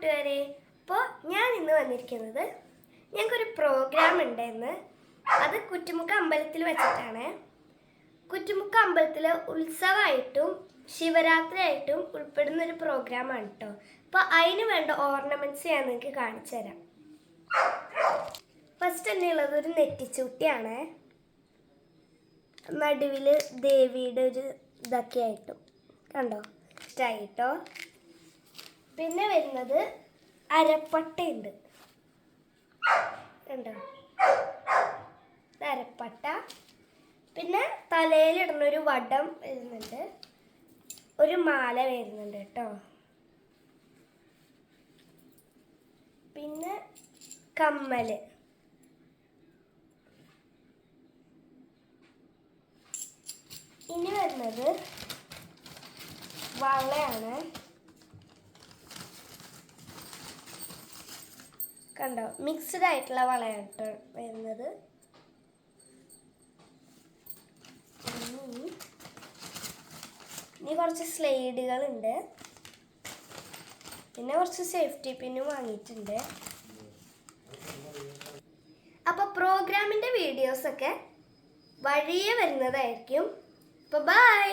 കൂട്ടുകാരെ അപ്പോൾ ഞാൻ ഇന്ന് വന്നിരിക്കുന്നത് ഞങ്ങൾക്കൊരു പ്രോഗ്രാം ഉണ്ടായിരുന്നു അത് കുറ്റുമുക്ക അമ്പലത്തിൽ വെച്ചിട്ടാണ്. കുറ്റുമുക്ക അമ്പലത്തിൽ ഉത്സവമായിട്ടും ശിവരാത്രി ആയിട്ടും ഉൾപ്പെടുന്ന ഒരു പ്രോഗ്രാമാണ് കേട്ടോ അപ്പോൾ അതിന് വേണ്ട ഓർണമെന്റ്സ് ഞാൻ നിങ്ങൾക്ക് കാണിച്ചു തരാം. ഫസ്റ്റ് തന്നെ ഉള്ളത് ഒരു നെറ്റിച്ചൂട്ടിയാണ്. നടുവിൽ ദേവിയുടെ ഒരു ഇതൊക്കെ ആയിട്ടും. കണ്ടോ? ഇഷ്ടമായിട്ടോ പിന്നെ വരുന്നത് അരപ്പട്ടയുണ്ട്. കണ്ടോ? അരപ്പട്ട. പിന്നെ തലയിലിടുന്ന ഒരു വടം വരുന്നുണ്ട്. ഒരു മാല വരുന്നുണ്ട് കേട്ടോ. പിന്നെ കമ്മൽ. ഇനി വരുന്നത് വളയാണ്. കണ്ടോ? മിക്സ്ഡ് ആയിട്ടുള്ള വളയാണ് വരുന്നത്. ഇനി കുറച്ച് സ്ലൈഡുകളുണ്ട്. പിന്നെ കുറച്ച് സേഫ്റ്റി പിന്നും വാങ്ങിയിട്ടുണ്ട്. അപ്പോൾ പ്രോഗ്രാമിന്റെ വീഡിയോസൊക്കെ വഴിയെ വരുന്നതായിരിക്കും. അപ്പോൾ ബൈ